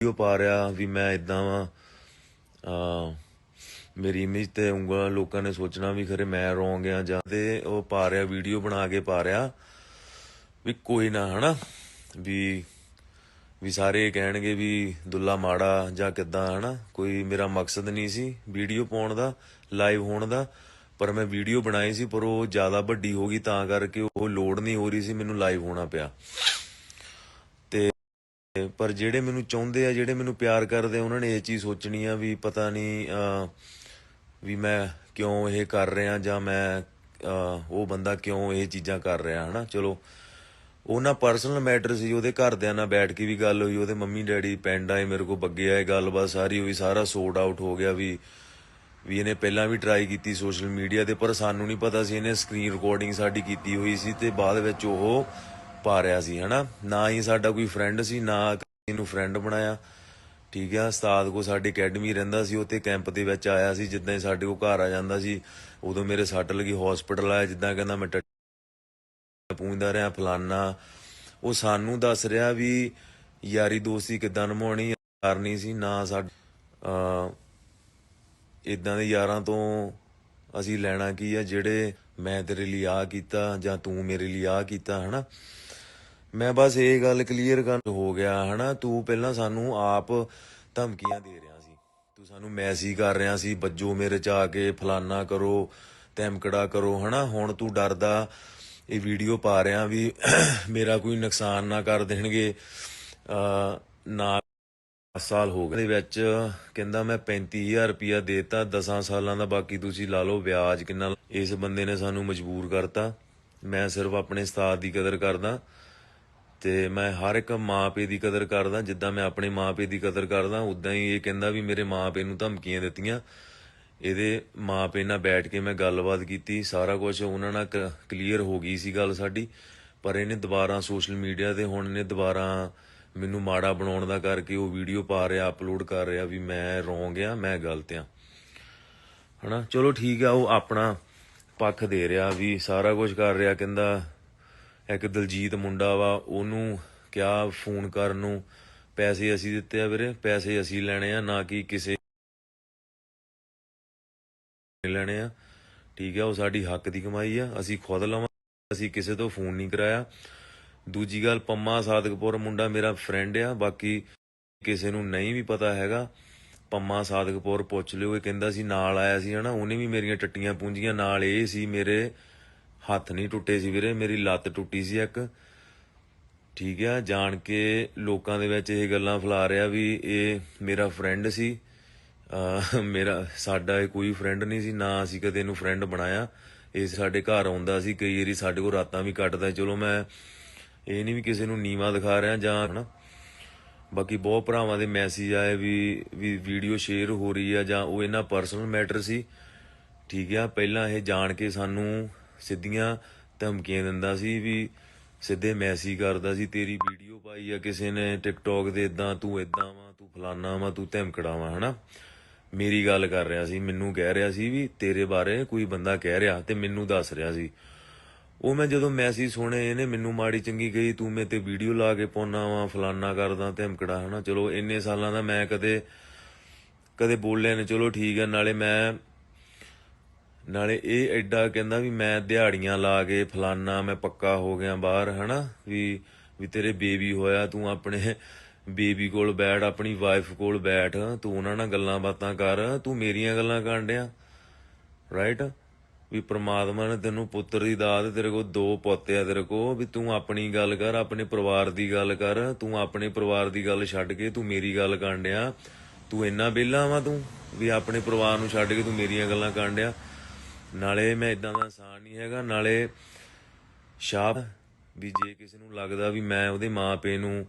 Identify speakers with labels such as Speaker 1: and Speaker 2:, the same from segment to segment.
Speaker 1: Video ਪਾ ਰਿਹਾ ਵੀ ਮੈਂ ਇਦਾਂ ਵਾਂ। ਆ ਮੇਰੀ ਇਮੇਜ ਤੇ ਉਂਗਲਾਂ ਲੋਕਾਂ ਨੇ ਸੋਚਣਾ ਵੀ ਖਰੇ ਮੈਂ ਰੋਂਗ ਆ ਜਾਂ ਤੇ ਉਹ ਪਾ ਰਿਹਾ ਵੀਡੀਓ ਬਣਾ ਕੇ ਪਾ ਰਿਹਾ ਵੀ ਕੋਈ ਨਾ, ਹਨਾ? ਵੀ ਵੀ ਸਾਰੇ ਕਹਿਣਗੇ ਵੀ ਦੁੱਲਾ ਮਾੜਾ ਜਾਂ ਕਿੱਦਾਂ, ਹਨਾ? ਕੋਈ ਮੇਰਾ ਮਕਸਦ ਨਹੀਂ ਸੀ ਵੀਡੀਓ ਪਾਉਣ ਦਾ ਲਾਈਵ ਹੋਣ ਦਾ, ਪਰ ਮੈਂ ਵੀਡੀਓ ਬਣਾਈ ਸੀ, ਪਰ ਉਹ ਜ਼ਿਆਦਾ ਵੱਡੀ ਹੋ ਗਈ ਤਾਂ ਕਰਕੇ ਉਹ ਲੋਡ ਨਹੀਂ ਹੋ ਰਹੀ ਸੀ ਮੈਨੂੰ ਲਾਈਵ ਹੋਣਾ ਪਿਆ। ਪਰ ਜਿਹੜੇ ਮੈਨੂੰ ਚਾਹੁੰਦੇ ਆ, ਜਿਹੜੇ ਮੈਨੂੰ ਪਿਆਰ ਕਰਦੇ ਉਹਨਾਂ ਨੇ ਇਹ ਚੀਜ਼ ਸੋਚਣੀ ਆ ਵੀ ਪਤਾ ਨਹੀਂ ਵੀ ਮੈਂ ਕਿਉਂ ਇਹ ਕਰ ਰਿਹਾ ਜਾਂ ਮੈਂ ਉਹ ਬੰਦਾ ਕਿਉਂ ਇਹ ਚੀਜ਼ਾਂ ਕਰ ਰਿਹਾ, ਹਨਾ? ਚਲੋ ਉਹਨਾਂ ਪਰਸਨਲ ਮੈਟਰ ਸੀ, ਉਹਦੇ ਘਰਦਿਆਂ ਨਾਲ ਬੈਠ ਕੇ ਵੀ ਗੱਲ ਹੋਈ, ਉਹਦੇ ਮੰਮੀ ਡੈਡੀ ਪਿੰਡ ਆਏ, ਮੇਰੇ ਕੋਲ ਬੱਗੇ ਆਏ, ਗੱਲਬਾਤ ਸਾਰੀ ਹੋਈ, ਸਾਰਾ ਸੋਰਟ ਆਊਟ ਹੋ ਗਿਆ ਵੀ ਵੀ ਇਹਨੇ ਪਹਿਲਾਂ ਵੀ ਟਰਾਈ ਕੀਤੀ ਸੋਸ਼ਲ ਮੀਡੀਆ ਤੇ, ਪਰ ਸਾਨੂੰ ਨਹੀਂ ਪਤਾ ਸੀ, ਇਹਨੇ ਸਕਰੀਨ ਰਿਕਾਰਡਿੰਗ ਸਾਡੀ ਕੀਤੀ ਹੋਈ ਸੀ ਤੇ ਬਾਅਦ ਵਿੱਚ ਉਹ ਪਾ ਰਿਹਾ ਸੀ, ਹਨਾ? ਨਾ ਹੀ ਸਾਡਾ ਕੋਈ ਫਰੈਂਡ ਸੀ, ਨਾ ਕਿਸੇ ਫਰੈਂਡ ਬਣਾਇਆ। ਠੀਕ ਆ, ਉਸਤਾਦ ਕੋ ਸਾਡੀ ਅਕੈਡਮੀ ਰਹਿੰਦਾ ਸੀ, ਉੱਥੇ ਕੈਂਪ ਦੇ ਵਿੱਚ ਆਇਆ ਸੀ, ਜਿੱਦਾਂ ਹੀ ਸਾਡੇ ਕੋ ਘਰ ਆ ਜਾਂਦਾ ਸੀ, ਉਦੋਂ ਮੇਰੇ ਸੱਟ ਲੱਗੀ ਹਸਪੀਟਲ ਆਇਆ, ਜਿੱਦਾਂ ਕਹਿੰਦਾ ਮੈਂ ਪੂੰਝਦਾ ਰਿਹਾ, ਫਲਾਨਾ। ਉਹ ਸਾਨੂੰ ਦੱਸ ਰਿਹਾ ਵੀ, ਯਾਰੀ ਦੋਸਤੀ ਕਿਦਾਂ ਨਿਭਾਉਣੀ ਕਰਨੀ ਸੀ, ਨਾ ਸਾਡ ਇਦਾਂ ਦੇ ਯਾਰਾਂ ਤੋਂ ਅਸੀਂ ਲੈਣਾ ਕੀ ਆ, ਜਿਹੜੇ ਮੈਂ ਤੇਰੇ ਲਈ ਆ ਕੀਤਾ ਜਾਂ ਤੂੰ ਮੇਰੇ ਲਈ ਆ ਕੀਤਾ, ਹਨਾ? ਮੈਂ ਬਸ ਇਹ ਗੱਲ ਕਲੀਅਰ ਕਰਨ ਹੋ ਗਿਆ, ਹਨਾ? ਤੂੰ ਪਹਿਲਾਂ ਸਾਨੂੰ ਆਪ ਧਮਕੀਆਂ ਦੇ ਰਿਹਾ ਸੀ। ਤੂੰ ਸਾਨੂੰ ਮੈਸੇਜ ਕਰ ਰਿਹਾ ਸੀ, ਬੱਜੋ ਮੇਰੇ ਚ ਆ ਕੇ, ਫਲਾਨਾ ਕਰੋ, ਧਮਕੜਾ ਕਰੋ, ਹਨਾ? ਹੁਣ ਤੂੰ ਡਰਦਾ, ਇਹ ਵੀਡੀਓ ਪਾ ਰਿਹਾ ਵੀ ਮੇਰਾ ਕੋਈ ਨੁਕਸਾਨ ਨਾ ਕਰ ਦੇਣਗੇ। ਆ ਨਾ ਸਾਲ ਹੋ ਗਏ। ਦੇ ਵਿੱਚ ਕਹਿੰਦਾ, ਮੈਂ 35000 ਰੁਪਇਆ ਦੇਤਾ 10 ਸਾਲਾਂ ਦਾ ਬਾਕੀ ਤੁਸੀਂ ਲਾ ਲਓ, ਵਿਆਜ ਕਿੰਨਾ ਇਸ ਬੰਦੇ ਨੇ ਸਾਨੂੰ ਮਜਬੂਰ ਕਰਤਾ। ਮੈਂ ਸਿਰਫ ਆਪਣੇ ਉਸਤਾਦ ਦੀ ਕਦਰ ਕਰਦਾ। ਤੇ ਮੈਂ ਹਰ ਇੱਕ ਮਾਪੇ ਦੀ ਕਦਰ ਕਰਦਾ, ਜਿੱਦਾਂ ਮੈਂ ਆਪਣੇ ਮਾਪੇ ਦੀ ਕਦਰ ਕਰਦਾ, ਉਦਾਂ ਹੀ ਇਹ ਕਹਿੰਦਾ ਵੀ ਮੇਰੇ ਮਾਪੇ ਨੂੰ ਧਮਕੀਆਂ ਦਿੱਤੀਆਂ। ਇਹਦੇ ਮਾਪੇ ਨਾਲ ਬੈਠ ਕੇ ਮੈਂ ਗੱਲਬਾਤ ਕੀਤੀ, ਸਾਰਾ ਕੁਝ ਉਹਨਾਂ ਨਾਲ ਕਲੀਅਰ ਹੋ ਗਈ ਸੀ ਗੱਲ ਸਾਡੀ। ਪਰ ਇਹਨੇ ਦੁਬਾਰਾ ਸੋਸ਼ਲ ਮੀਡੀਆ ਤੇ ਹੁਣ ਇਹਨੇ ਦੁਬਾਰਾ ਮੈਨੂੰ ਮਾੜਾ ਬਣਾਉਣ ਦਾ ਕਰਕੇ ਉਹ ਵੀਡੀਓ ਪਾ ਰਿਹਾ ਅਪਲੋਡ ਕਰ ਰਿਹਾ ਵੀ ਮੈਂ ਰੋਂਗ ਆ, ਮੈਂ ਗਲਤ ਆ। ਹਨਾ? ਚਲੋ ਠੀਕ ਆ, ਉਹ ਆਪਣਾ ਪੱਖ ਦੇ ਰਿਹਾ ਵੀ ਸਾਰਾ ਕੁਝ ਕਰ ਰਿਹਾ, ਕਹਿੰਦਾ ਇੱਕ ਦਲਜੀਤ ਮੁੰਡਾ ਵਾ, ਉਹਨੂੰ ਕਿਹਾ ਫੋਨ ਕਰਨ ਨੂੰ? ਪੈਸੇ ਅਸੀਂ ਦਿੱਤੇ ਆ ਵੀਰੇ, ਪੈਸੇ ਅਸੀਂ ਲੈਣੇ ਆ, ਨਾ ਕਿ ਕਿਸੇ ਲੈਣੇ ਆ। ਠੀਕ ਆ, ਉਹ ਸਾਡੀ ਹੱਕ ਦੀ ਕਮਾਈ ਆ, ਅਸੀਂ ਖੁਦ ਲਵਾਂ, ਅਸੀਂ ਕਿਸੇ ਤੋਂ ਫੋਨ ਨਹੀਂ ਕਰਾਇਆ। ਦੂਜੀ ਗੱਲ, ਪੰਮਾ ਸਾਦਕਪੁਰ ਮੁੰਡਾ ਮੇਰਾ ਫਰੈਂਡ ਆ, ਬਾਕੀ ਕਿਸੇ ਨੂੰ ਨਹੀਂ ਵੀ ਪਤਾ ਹੈਗਾ। ਪੰਮਾ ਸਾਦਕਪੁਰ ਪੁੱਛ ਲਿਓ, ਇਹ ਕਹਿੰਦਾ ਸੀ ਨਾਲ ਆਇਆ ਸੀ, ਹਨਾ? ਉਹਨੇ ਵੀ ਮੇਰੀਆਂ ਟੱਟੀਆਂ ਪੂੰਜੀਆਂ ਨਾਲ ਇਹ ਸੀ ਮੇਰੇ ਹੱਥ ਨਹੀਂ ਟੁੱਟੇ ਸੀ ਵੀਰੇ, ਮੇਰੀ ਲੱਤ ਟੁੱਟੀ ਸੀ ਇੱਕ। ਠੀਕ ਆ, ਜਾਣ ਕੇ ਲੋਕਾਂ ਦੇ ਵਿੱਚ ਇਹ ਗੱਲਾਂ ਫੈਲਾ ਰਿਹਾ ਵੀ ਇਹ ਮੇਰਾ ਫਰੈਂਡ ਸੀ। ਮੇਰਾ, ਸਾਡਾ ਇਹ ਕੋਈ ਫਰੈਂਡ ਨਹੀਂ ਸੀ, ਨਾ ਅਸੀਂ ਕਦੇ ਇਹਨੂੰ ਫਰੈਂਡ ਬਣਾਇਆ। ਇਹ ਸਾਡੇ ਘਰ ਆਉਂਦਾ ਸੀ, ਕਈ ਵਾਰੀ ਸਾਡੇ ਕੋਲ ਰਾਤਾਂ ਵੀ ਕੱਟਦਾ। ਚਲੋ ਮੈਂ ਇਹ ਨਹੀਂ ਵੀ ਕਿਸੇ ਨੂੰ ਨੀਵਾ ਦਿਖਾ ਰਿਹਾ ਜਾਂ ਹਨਾ। ਬਾਕੀ ਬਹੁਤ ਭਰਾਵਾਂ ਦੇ ਮੈਸੇਜ ਆਏ ਵੀ ਵੀ ਵੀਡੀਓ ਸ਼ੇਅਰ ਹੋ ਰਹੀ ਆ ਜਾਂ ਉਹ ਇਹਨਾਂ ਪਰਸਨਲ ਮੈਟਰ ਸੀ। ਠੀਕ ਆ, ਪਹਿਲਾਂ ਇਹ ਜਾਣ ਕੇ ਸਾਨੂੰ ਸਿੱਧੀਆਂ ਧਮਕੀਆਂ ਦਿੰਦਾ ਸੀ ਵੀ ਸਿੱਧੇ ਮੈਸੇਜ ਕਰਦਾ ਸੀ, ਤੇਰੀ ਵੀਡੀਓ ਪਾਈ ਆ ਕਿਸੇ ਨੇ ਟਿਕਟੌਕ ਦੇ ਇਦਾਂ ਤੂੰ ਇਦਾਂ ਵਾ, ਤੂੰ ਫਲਾਨਾ ਵਾ, ਤੂੰ ਧਮਕੜਾ ਵਾ, ਹਨਾ? ਮੇਰੀ ਗੱਲ ਕਰ ਰਿਹਾ ਸੀ, ਮੈਨੂੰ ਕਹਿ ਰਿਹਾ ਸੀ ਵੀ ਤੇਰੇ ਬਾਰੇ ਕੋਈ ਬੰਦਾ ਕਹਿ ਰਿਹਾ ਤੇ ਮੈਨੂੰ ਦੱਸ ਰਿਹਾ ਸੀ। ਉਹ ਮੈਂ ਜਦੋਂ ਮੈਸੇਜ ਸੁਣੇ, ਇਹਨੇ ਮੈਨੂੰ ਮਾੜੀ ਚੰਗੀ ਕਹੀ, ਤੂੰ ਮੇਰੇ ਤੇ ਵੀਡੀਓ ਲਾ ਕੇ ਪਾਉਣਾ ਵਾ, ਫਲਾਨਾ ਕਰਦਾ, ਧਮਕੜਾ, ਹਨਾ? ਚਲੋ, ਇੰਨੇ ਸਾਲਾਂ ਦਾ ਮੈਂ ਕਦੇ ਕਦੇ ਬੋਲਿਆ ਨੇ, ਚਲੋ ਠੀਕ ਹੈ ਨਾਲੇ ਮੈਂ ਨਾਲੇ ਇਹ ਐਡਾ ਕਹਿੰਦਾ ਵੀ ਮੈਂ ਦਿਹਾੜੀਆਂ ਲਾ ਕੇ ਫਲਾਨਾ, ਮੈਂ ਪੱਕਾ ਹੋ ਗਿਆ ਬਾਹਰ, ਹਨਾ? ਵੀ ਵੀ ਤੇਰੇ ਬੇਬੀ ਹੋਇਆ, ਤੂੰ ਆਪਣੇ ਬੇਬੀ ਕੋਲ ਬੈਠ, ਆਪਣੀ ਵਾਈਫ ਕੋਲ ਬੈਠ, ਤੂੰ ਉਹਨਾਂ ਨਾਲ ਗੱਲਾਂ ਬਾਤਾਂ ਕਰ, ਤੂੰ ਮੇਰੀਆਂ ਗੱਲਾਂ ਕਰਨ ਡਿਆ ਰਾਈਟ ਵੀ ਪ੍ਰਮਾਤਮਾ ਨੇ ਤੈਨੂੰ ਪੁੱਤਰ ਦੀ ਦਾਤ ਤੇਰੇ ਕੋਲ ਦੋ ਪੋਤੇ ਆ ਤੇਰੇ ਕੋਲ, ਵੀ ਤੂੰ ਆਪਣੀ ਗੱਲ ਕਰ, ਆਪਣੇ ਪਰਿਵਾਰ ਦੀ ਗੱਲ ਕਰ, ਤੂੰ ਆਪਣੇ ਪਰਿਵਾਰ ਦੀ ਗੱਲ ਛੱਡ ਕੇ ਤੂੰ ਮੇਰੀ ਗੱਲ ਕਰਨ ਡਿਆ, ਤੂੰ ਇੰਨਾ ਬੇਲਾ ਵਾ ਤੂੰ, ਵੀ ਆਪਣੇ ਪਰਿਵਾਰ ਨੂੰ ਛੱਡ ਕੇ ਤੂੰ ਮੇਰੀਆਂ ਗੱਲਾਂ ਕਰਨ ਡਿਆ। ਨਾਲੇ ਮੈਂ ਇਦਾਂ ਦਾ ਇਨਸਾਨ ਨਹੀਂ ਹੈਗਾ, ਨਾਲੇ ਸ਼ਾਪ ਵੀ ਜੇ ਕਿਸੇ ਨੂੰ ਲੱਗਦਾ ਵੀ ਮੈਂ ਉਹਦੇ ਮਾਪੇ ਨੂੰ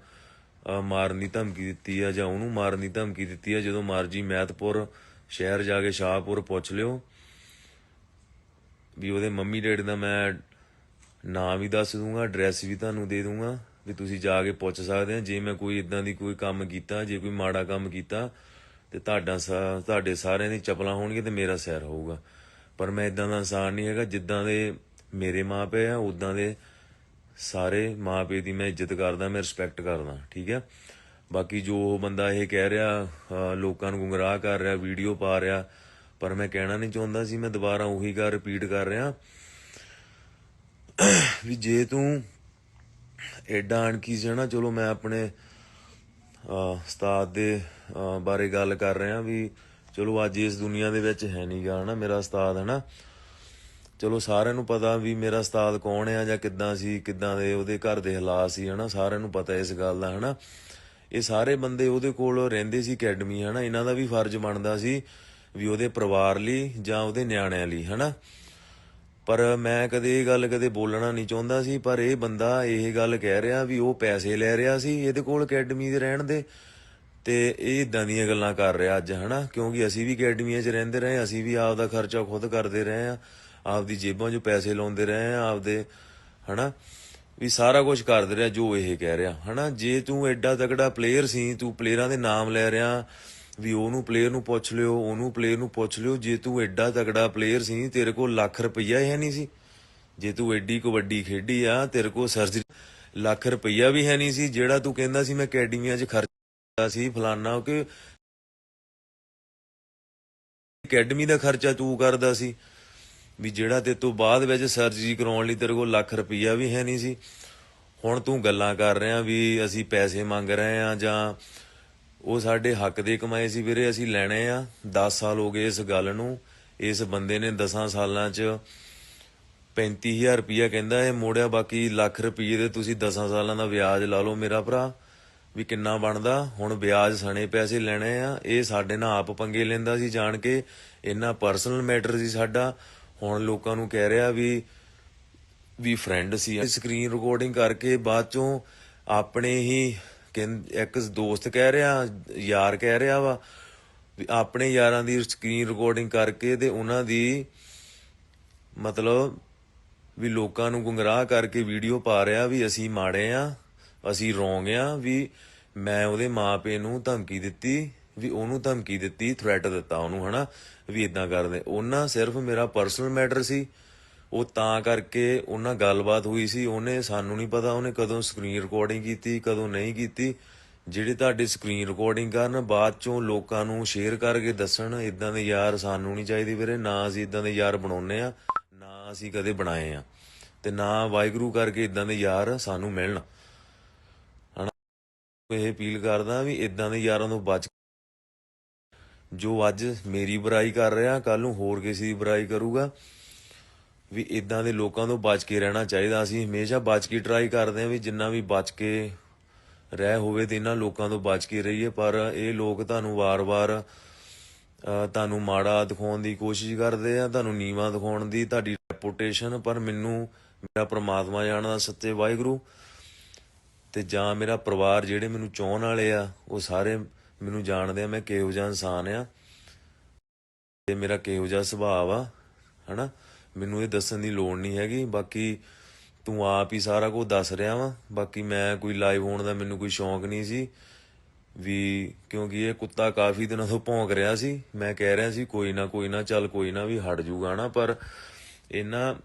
Speaker 1: ਮਾਰਨ ਦੀ ਧਮਕੀ ਦਿੱਤੀ ਆ ਜਾਂ ਉਹਨੂੰ ਮਾਰਨ ਦੀ ਧਮਕੀ ਦਿੱਤੀ ਆ, ਜਦੋਂ ਮਰਜ਼ੀ ਮਹਿਤਪੁਰ ਸ਼ਹਿਰ ਜਾ ਕੇ ਸ਼ਾਹਪੁਰ ਪੁੱਛ ਲਿਓ ਵੀ ਉਹਦੇ ਮੰਮੀ ਡੈਡੀ ਦਾ ਮੈਂ ਨਾਮ ਵੀ ਦੱਸ ਦੂੰਗਾ, ਐਡਰੈਸ ਵੀ ਤੁਹਾਨੂੰ ਦੇ ਦੂੰਗਾ, ਵੀ ਤੁਸੀਂ ਜਾ ਕੇ ਪੁੱਛ ਸਕਦੇ ਆ, ਜੇ ਮੈਂ ਕੋਈ ਇਦਾਂ ਦੀ ਕੋਈ ਕੰਮ ਕੀਤਾ, ਜੇ ਕੋਈ ਮਾੜਾ ਕੰਮ ਕੀਤਾ ਤੇ ਤੁਹਾਡਾ ਤੁਹਾਡੇ ਸਾਰਿਆਂ ਦੀ ਚਪਲਾਂ ਹੋਣਗੀਆਂ ਤੇ ਮੇਰਾ ਸਿਰ ਹੋਊਗਾ। ਪਰ ਮੈਂ ਇਦਾਂ ਦਾ ਇਨਸਾਨ ਨਹੀਂ ਹੈਗਾ, ਜਿੱਦਾਂ ਦੇ ਮੇਰੇ ਮਾਪੇ ਆ ਉਦਾਂ ਦੇ ਸਾਰੇ ਮਾਪੇ ਦੀ ਮੈਂ ਇੱਜ਼ਤ ਕਰਦਾ, ਮੈਂ ਰਿਸਪੈਕਟ ਕਰਦਾ, ਠੀਕ ਹੈ ਬਾਕੀ ਜੋ ਉਹ ਬੰਦਾ ਇਹ ਕਹਿ ਰਿਹਾ ਲੋਕਾਂ ਨੂੰ ਗੁੰਮਰਾਹ ਕਰ ਰਿਹਾ ਵੀਡੀਓ ਪਾ ਰਿਹਾ, ਪਰ ਮੈਂ ਕਹਿਣਾ ਨਹੀਂ ਚਾਹੁੰਦਾ ਸੀ, ਮੈਂ ਦੁਬਾਰਾ ਉਹੀ ਗੱਲ ਰਿਪੀਟ ਕਰ ਰਿਹਾ। ਵੀ ਜੇ ਤੂੰ ਐਡਾ ਅਣਖੀ ਸੀ ਨਾ, ਚਲੋ ਮੈਂ ਆਪਣੇ, ਅਹ ਉਸਤਾਦ ਦੇ ਬਾਰੇ ਗੱਲ ਕਰ ਰਿਹਾ ਵੀ ਚਲੋ ਅੱਜ ਇਸ ਦੁਨੀਆ ਦੇ ਵਿੱਚ ਹੈ ਨਹੀਂਗਾ ਹਨਾ ਮੇਰਾ ਉਸਤਾਦ, ਹਨਾ? ਚਲੋ ਸਾਰਿਆਂ ਨੂੰ ਪਤਾ ਵੀ ਮੇਰਾ ਉਸਤਾਦ ਕੌਣ ਆ ਜਾਂ ਕਿੱਦਾਂ ਸੀ, ਕਿੱਦਾਂ ਦੇ ਉਹਦੇ ਘਰ ਦੇ ਹਾਲਾਤ ਸੀ, ਹਨਾ? ਸਾਰਿਆਂ ਨੂੰ ਪਤਾ ਇਸ ਗੱਲ ਦਾ, ਹਨਾ? ਇਹ ਸਾਰੇ ਬੰਦੇ ਉਹਦੇ ਕੋਲ ਰਹਿੰਦੇ ਸੀ ਅਕੈਡਮੀ, ਹਨਾ? ਇਹਨਾਂ ਦਾ ਵੀ ਫਰਜ਼ ਬਣਦਾ ਸੀ ਵੀ ਉਹਦੇ ਪਰਿਵਾਰ ਲਈ ਜਾਂ ਉਹਦੇ ਨਿਆਣਿਆਂ ਲਈ, ਹਨਾ? ਪਰ ਮੈਂ ਕਦੇ ਇਹ ਗੱਲ ਕਦੇ ਬੋਲਣਾ ਨਹੀਂ ਚਾਹੁੰਦਾ ਸੀ, ਪਰ ਇਹ ਬੰਦਾ ਇਹ ਗੱਲ ਕਹਿ ਰਿਹਾ ਵੀ ਉਹ ਪੈਸੇ ਲੈ ਰਿਹਾ ਸੀ, ਇਹਦੇ ਕੋਲ ਅਕੈਡਮੀ ਦੇ ਰਹਿਣ ਦੇ। ਤੇ ਇਹ ਇਦਾਂ ਦੀਆਂ ਗੱਲਾਂ ਕਰ ਰਿਹਾ ਅੱਜ, ਹਨਾ? ਕਿਉਂਕਿ ਅਸੀਂ ਵੀ ਅਕੈਡਮੀਆਂ 'ਚ ਰਹਿੰਦੇ ਰਹੇ, ਅਸੀਂ ਵੀ ਆਪ ਦਾ ਖਰਚਾ ਖੁਦ ਕਰਦੇ ਰਹੇ ਆ ਆਪਦੀ ਜੇਬਾਂ 'ਚੋਂ ਪੈਸੇ ਲਾਉਂਦੇ ਰਹੇ ਆ ਆਪਦੇ, ਹਨਾ? ਵੀ ਸਾਰਾ ਕੁਝ ਕਰਦੇ ਰਿਹਾ ਜੋ ਇਹ ਕਹਿ ਰਿਹਾ, ਹਨਾ? ਜੇ ਤੂੰ ਐਡਾ ਤਕੜਾ ਪਲੇਅਰ ਸੀ, ਤੂੰ ਪਲੇਅਰਾਂ ਦੇ ਨਾਮ ਲੈ ਰਿਹਾ, ਵੀ ਉਹਨੂੰ ਪਲੇਅਰ ਨੂੰ ਪੁੱਛ ਲਿਓ, ਉਹਨੂੰ ਪਲੇਅਰ ਨੂੰ ਪੁੱਛ ਲਿਓ, ਜੇ ਤੂੰ ਐਡਾ ਤਕੜਾ ਪਲੇਅਰ ਸੀ, ਤੇਰੇ ਕੋਲ ਲੱਖ ਰੁਪਈਆ ਹੀ ਹੈ ਨਹੀਂ ਸੀ। ਜੇ ਤੂੰ ਐਡੀ ਕਬੱਡੀ ਖੇਡੀ ਆ, ਤੇਰੇ ਕੋਲ ਸਰਜਰੀ ਲੱਖ ਰੁਪਈਆ ਵੀ ਹੈ ਨਹੀਂ ਸੀ, ਜਿਹੜਾ ਤੂੰ ਕਹਿੰਦਾ ਸੀ ਮੈਂ ਅਕੈਡਮੀਆਂ 'ਚ ਖਰਚਾ ਸੀ ਫਲਾਨਾ ਕਿ ਅਕੈਡਮੀ ਦਾ ਖਰਚਾ ਤੂੰ ਕਰਦਾ ਸੀ। ਵੀ ਜਿਹੜਾ ਤੇ ਤੋਂ ਬਾਅਦ ਵਿੱਚ ਸਰਜਰੀ ਕਰਾਉਣ ਲਈ ਤੇਰੇ ਕੋਲ ਲੱਖ ਰੁਪਈਆ ਵੀ ਹੈ ਨਹੀਂ ਸੀ। ਹੁਣ ਤੂੰ ਗੱਲਾਂ ਕਰ ਰਿਹਾ ਵੀ ਅਸੀਂ ਪੈਸੇ ਮੰਗ ਰਹੇ ਆ ਜਾਂ ਉਹ ਸਾਡੇ ਹੱਕ ਦੇ ਕਮਾਏ ਸੀ ਵੀਰੇ, ਅਸੀਂ ਲੈਣੇ ਆ। 10 ਸਾਲ ਹੋ ਗਏ ਇਸ ਗੱਲ ਨੂੰ। ਇਸ ਬੰਦੇ ਨੇ 10 ਸਾਲਾਂ 'ਚ 35000 ਰੁਪਈਆ ਕਹਿੰਦਾ ਇਹ ਮੋੜਿਆ, ਬਾਕੀ ਲੱਖ ਰੁਪਈਏ ਦੇ ਤੁਸੀਂ 10 ਸਾਲਾਂ ਦਾ ਵਿਆਜ ਲਾ ਲਓ ਮੇਰਾ ਭਰਾ। ਵੀ ਕਿੰਨਾ ਬਣਦਾ? ਹੁਣ ਵਿਆਜ ਸਣੇ ਪੈਸੇ ਲੈਣੇ ਆ। ਇਹ ਸਾਡੇ ਨਾਲ ਆਪ ਪੰਗੇ ਲੈਂਦਾ ਸੀ ਜਾਣ ਕੇ। ਇੰਨਾ ਪਰਸਨਲ ਮੈਟਰ ਸੀ ਸਾਡਾ। ਹੁਣ ਲੋਕਾਂ ਨੂੰ ਕਹਿ ਰਿਹਾ ਵੀ ਵੀ ਫਰੈਂਡ ਸੀ। ਸਕਰੀਨ ਰਿਕਾਰਡਿੰਗ ਕਰਕੇ ਬਾਅਦ ਚੋਂ ਆਪਣੇ ਹੀ ਕਹਿੰ- ਇੱਕ ਦੋਸਤ ਕਹਿ ਰਿਹਾ, ਯਾਰ ਕਹਿ ਰਿਹਾ ਵਾ, ਵੀ ਆਪਣੇ ਯਾਰਾਂ ਦੀ ਸਕਰੀਨ ਰਿਕਾਰਡਿੰਗ ਕਰਕੇ ਤੇ ਉਹਨਾਂ ਦੀ ਮਤਲਬ ਵੀ ਲੋਕਾਂ ਨੂੰ ਗੁੰਮਰਾਹ ਕਰਕੇ ਵੀਡੀਓ ਪਾ ਰਿਹਾ ਵੀ ਅਸੀਂ ਮਾੜੇ ਆ। ਅਸੀਂ ਰੋਂਗ ਆ ਵੀ ਮੈਂ ਉਹਦੇ ਮਾਪੇ ਨੂੰ ਧਮਕੀ ਦਿੱਤੀ, ਵੀ ਉਹਨੂੰ ਧਮਕੀ ਦਿੱਤੀ ਥ੍ਰੈਟ ਦਿੱਤਾ ਉਹਨੂੰ, ਹਨਾ? ਵੀ ਇਦਾਂ ਕਰਦੇ ਉਹਨਾਂ ਸਿਰਫ ਮੇਰਾ ਪਰਸਨਲ ਮੈਟਰ ਸੀ। ਉਹ ਤਾਂ ਕਰਕੇ ਉਹਨਾਂ ਗੱਲਬਾਤ ਹੋਈ ਸੀ। ਉਹਨੇ ਸਾਨੂੰ ਨਹੀਂ ਪਤਾ ਉਹਨੇ ਕਦੋਂ ਸਕਰੀਨ ਰਿਕਾਰਡਿੰਗ ਕੀਤੀ, ਕਦੋਂ ਨਹੀਂ ਕੀਤੀ। ਜਿਹੜੇ ਤੁਹਾਡੇ ਸਕਰੀਨ ਰਿਕਾਰਡਿੰਗ ਕਰਨ, ਬਾਅਦ ਚੋਂ ਲੋਕਾਂ ਨੂੰ ਸ਼ੇਅਰ ਕਰਕੇ ਦੱਸਣ ਇਦਾਂ ਦੇ ਯਾਰ ਸਾਨੂੰ ਨਹੀਂ ਚਾਹੀਦੇ ਵੀਰੇ। ਨਾ ਅਸੀਂ ਇਦਾਂ ਦੇ ਯਾਰ ਬਣਾਉਨੇ ਆ ਨਾ ਅਸੀਂ ਕਦੇ ਬਣਾਏ ਆ ਤੇ ਨਾ ਵਾਹਿਗੁਰੂ ਕਰਕੇ ਇਦਾਂ ਦੇ ਯਾਰ ਸਾਨੂੰ ਮਿਲਣ। ਇਹ ਅਪੀਲ ਕਰਦਾ ਵੀ ਇਦਾਂ ਦੇ ਯਾਰਾਂ ਤੋਂ ਬਚ ਜੋ ਅੱਜ ਮੇਰੀ ਬੁਰਾਈ ਕਰ ਰਿਹਾ ਕੱਲ ਨੂੰ ਹੋਰ ਕਿਸੇ ਦੀ ਬੁਰਾਈ ਕਰੂਗਾ, ਵੀ ਇਦਾਂ ਦੇ ਲੋਕਾਂ ਤੋਂ ਬਚ ਕੇ ਰਹਿਣਾ ਚਾਹੀਦਾ। ਅਸੀਂ ਹਮੇਸ਼ਾ ਬਚ ਕੇ ਟਰਾਈ ਕਰਦੇ ਹਾਂ ਵੀ ਜਿੰਨਾ ਵੀ ਬਚ ਕੇ ਰਹਿ ਹੋਵੇ ਤੇ ਇਹਨਾਂ ਲੋਕਾਂ ਤੋਂ ਬਚ ਕੇ ਰਹੀਏ, ਪਰ ਇਹ ਲੋਕ ਤੁਹਾਨੂੰ ਵਾਰ-ਵਾਰ ਤੁਹਾਨੂੰ ਮਾੜਾ ਦਿਖਾਉਣ ਦੀ ਕੋਸ਼ਿਸ਼ ਕਰਦੇ ਆ, ਤੁਹਾਨੂੰ ਨੀਵਾ ਦਿਖਾਉਣ ਦੀ ਤੁਹਾਡੀ ਰੈਪੂਟੇਸ਼ਨ ਪਰ ਮੈਨੂੰ ਮੇਰਾ ਪ੍ਰਮਾਤਮਾ ਜਾਣਦਾ ਸੱਚੇ ਵਾਹਿਗੁਰੂ। ਤੇ ਜਾਂ ਮੇਰਾ ਪਰਿਵਾਰ ਜਿਹੜੇ ਮੈਨੂੰ ਚਾਹਣ ਵਾਲੇ ਆ, ਉਹ ਸਾਰੇ ਮੈਨੂੰ ਜਾਣਦੇ ਆ, ਮੈਂ ਕਿਹੋ ਜਿਹਾ ਇਨਸਾਨ ਆ। ਤੇ ਮੇਰਾ ਕਿਹੋ ਜਿਹਾ ਸੁਭਾਅ ਆ, ਹਨਾ? ਮੈਨੂੰ ਇਹ ਦੱਸਣ ਦੀ ਲੋੜ ਨਹੀਂ ਹੈਗੀ। ਬਾਕੀ ਤੂੰ ਆਪ ਹੀ ਸਾਰਾ ਕੁਝ ਦੱਸ ਰਿਹਾ ਵਾ। ਬਾਕੀ ਮੈਂ ਕੋਈ ਲਾਈਵ ਹੋਣ ਦਾ ਮੈਨੂੰ ਕੋਈ ਸ਼ੌਂਕ ਨਹੀਂ ਸੀ। ਵੀ ਕਿਉਂਕਿ ਇਹ ਕੁੱਤਾ ਕਾਫੀ ਦਿਨਾਂ ਤੋਂ ਭੌਂਕ ਰਿਹਾ ਸੀ। ਮੈਂ ਕਹਿ ਰਿਹਾ ਸੀ, ਕੋਈ ਨਾ ਕੋਈ ਨਾ, ਚੱਲ ਕੋਈ ਨਾ ਵੀ ਹਟ ਜੂਗਾ ਨਾ। ਪਰ ਇਹਨਾਂ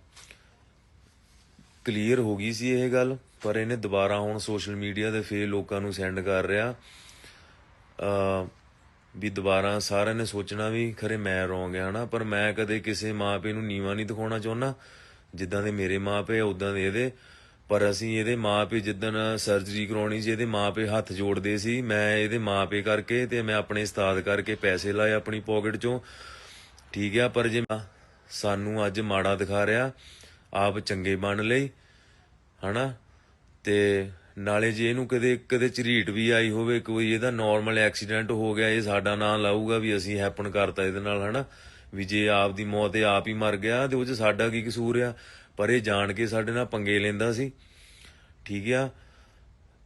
Speaker 1: ਕਲੀਅਰ ਹੋ ਗਈ ਸੀ ਇਹ ਗੱਲ। ਪਰ ਇਹਨੇ ਦੁਬਾਰਾ ਹੁਣ ਸੋਸ਼ਲ ਮੀਡੀਆ ਤੇ ਫੇਰ ਲੋਕਾਂ ਨੂੰ ਸੈਂਡ ਕਰ ਰਿਹਾ। ਅ ਵੀ ਦੁਬਾਰਾ ਸਾਰਿਆਂ ਨੇ ਸੋਚਣਾ ਵੀ ਖਰੇ ਮੈਂ ਰੋਂਗ ਆ ਹਨਾ? ਪਰ ਮੈਂ ਕਦੇ ਕਿਸੇ ਮਾਪੇ ਨੂੰ ਨੀਵਾ ਨਹੀਂ ਦਿਖਾਉਣਾ ਚਾਹੁੰਦਾ। ਜਿੱਦਾਂ ਦੇ ਮੇਰੇ ਮਾਪੇ ਆ ਉਦਾਂ ਦੇ ਇਹਦੇ। ਪਰ ਅਸੀਂ ਇਹਦੇ ਮਾਪੇ ਜਿੱਦਣ ਸਰਜਰੀ ਕਰਾਉਣੀ ਸੀ, ਇਹਦੇ ਮਾਪੇ ਹੱਥ ਜੋੜਦੇ ਸੀ। ਮੈਂ ਇਹਦੇ ਮਾਪੇ ਕਰਕੇ ਤੇ ਮੈਂ ਆਪਣੇ ਉਸਤਾਦ ਕਰਕੇ ਪੈਸੇ ਲਾਏ ਆਪਣੀ ਪਾਕਟ ਚੋਂ। ਠੀਕ ਆ, ਪਰ ਜੇ ਸਾਨੂੰ ਅੱਜ ਮਾੜਾ ਦਿਖਾ ਰਿਹਾ, ਆਪ ਚੰਗੇ ਬਣ ਲਈ, ਹਨਾ? ਤੇ ਨਾਲੇ ਜੇ ਇਹਨੂੰ ਕਦੇ ਕਦੇ ਝਰੀਟ ਵੀ ਆਈ ਹੋਵੇ, ਕੋਈ ਇਹਦਾ ਨਾਰਮਲ ਐਕਸੀਡੈਂਟ ਹੋ ਗਿਆ, ਇਹ ਸਾਡਾ ਨਾਂ ਲਾਊਗਾ ਵੀ ਅਸੀਂ ਹੈਪਨ ਕਰਤਾ ਇਹਦੇ ਨਾਲ, ਹਨਾ? ਵੀ ਜੇ ਆਪ ਦੀ ਮੌਤ, ਇਹ ਆਪ ਹੀ ਮਰ ਗਿਆ, ਤੇ ਉਹ 'ਚ ਸਾਡਾ ਕੀ ਕਸੂਰ ਆ? ਪਰ ਇਹ ਜਾਣ ਕੇ ਸਾਡੇ ਨਾਲ ਪੰਗੇ ਲੈਂਦਾ ਸੀ। ਠੀਕ ਆ?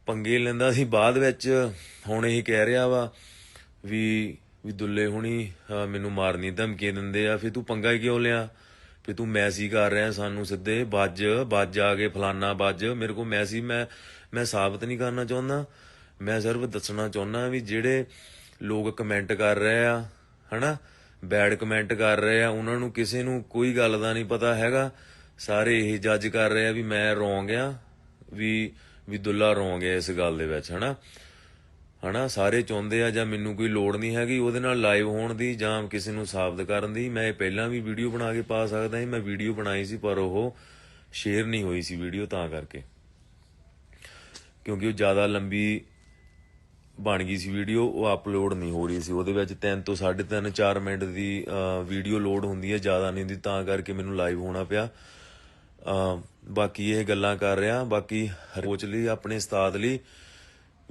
Speaker 1: ਪੰਗੇ ਲੈਂਦਾ ਸੀ। ਬਾਅਦ ਵਿੱਚ ਹੁਣ ਇਹ ਕਹਿ ਰਿਹਾ ਵਾ ਵੀ ਵੀ ਦੁੱਲੇ ਹੁਣੀ ਮੈਨੂੰ ਮਾਰਨੀ ਧਮਕੀ ਦਿੰਦੇ ਆ, ਫਿਰ ਤੂੰ ਪੰਗਾ ਹੀ ਕਿਉਂ ਲਿਆ? ਵੀ ਤੂੰ ਮੈਸੀ ਕਰ ਰਿਹਾ ਸਾਨੂੰ ਸਿੱਧੇ, ਵੱਜ ਵੱਜ ਆ ਕੇ ਫਲਾਨਾ ਵੱਜ। ਮੇਰੇ ਕੋਲ ਮੈਸੀ ਮੈਂ ਮੈਂ ਸਾਬਤ ਨਹੀਂ ਕਰਨਾ ਚਾਹੁੰਦਾ। ਮੈਂ ਸਿਰਫ ਦੱਸਣਾ ਚਾਹੁੰਦਾ ਵੀ ਜਿਹੜੇ ਲੋਕ ਕਮੈਂਟ ਕਰ ਰਹੇ ਆ, ਹਨਾ? ਬੈਡ ਕਮੈਂਟ ਕਰ ਰਹੇ ਆ, ਉਹਨਾਂ ਨੂੰ ਕਿਸੇ ਨੂੰ ਕੋਈ ਗੱਲ ਦਾ ਨਹੀਂ ਪਤਾ ਹੈਗਾ। ਸਾਰੇ ਇਹ ਜੱਜ ਕਰ ਰਹੇ ਆ ਵੀ ਮੈਂ ਰੋਂਗ ਆ, ਵੀ ਵੀ ਦੁੱਲਾ ਰੋਂਗ ਆ ਇਸ ਗੱਲ ਦੇ ਵਿੱਚ, ਹਨਾ? ਹਨਾ, ਸਾਰੇ ਚਾਹੁੰਦੇ ਆ ਜਾਂ ਮੈਨੂੰ ਕੋਈ ਲੋੜ ਨਹੀਂ ਹੈਗੀ, ਉਹਦੇ ਨਾਲ ਲਾਈਵ ਹੋਣ ਦੀ ਜਾਂ ਕਿਸੇ ਨੂੰ ਸਾਬਤ ਕਰਨ ਦੀ, ਮੈਂ ਇਹ ਪਹਿਲਾਂ ਵੀ ਵੀਡੀਓ ਬਣਾ ਕੇ ਪਾ ਸਕਦਾ ਸੀ, ਮੈਂ ਵੀਡੀਓ ਬਣਾਈ ਸੀ, ਪਰ ਉਹ ਸ਼ੇਅਰ ਨਹੀਂ ਹੋਈ ਸੀ ਵੀਡੀਓ ਤਾਂ ਕਰਕੇ। ਕਿਉਂਕਿ ਉਹ ਜ਼ਿਆਦਾ ਲੰਬੀ ਬਣ ਗਈ ਸੀ ਵੀਡੀਓ ਉਹ ਅਪਲੋਡ ਨਹੀਂ ਹੋ ਰਹੀ ਸੀ। ਉਹਦੇ ਵਿੱਚ 3 ਤੋਂ 3.5 4 ਮਿੰਟ ਦੀ ਵੀਡੀਓ ਲੋਡ ਹੁੰਦੀ ਹੈ ਜ਼ਿਆਦਾ ਨਹੀਂ ਹੁੰਦੀ, ਤਾਂ ਕਰਕੇ ਮੈਨੂੰ ਲਾਈਵ ਹੋਣਾ ਪਿਆ। ਬਾਕੀ ਇਹ ਗੱਲਾਂ ਕਰ ਰਿਹਾ, ਬਾਕੀ ਰੋਚ ਲਈ, ਆਪਣੇ ਉਸਤਾਦ ਲਈ।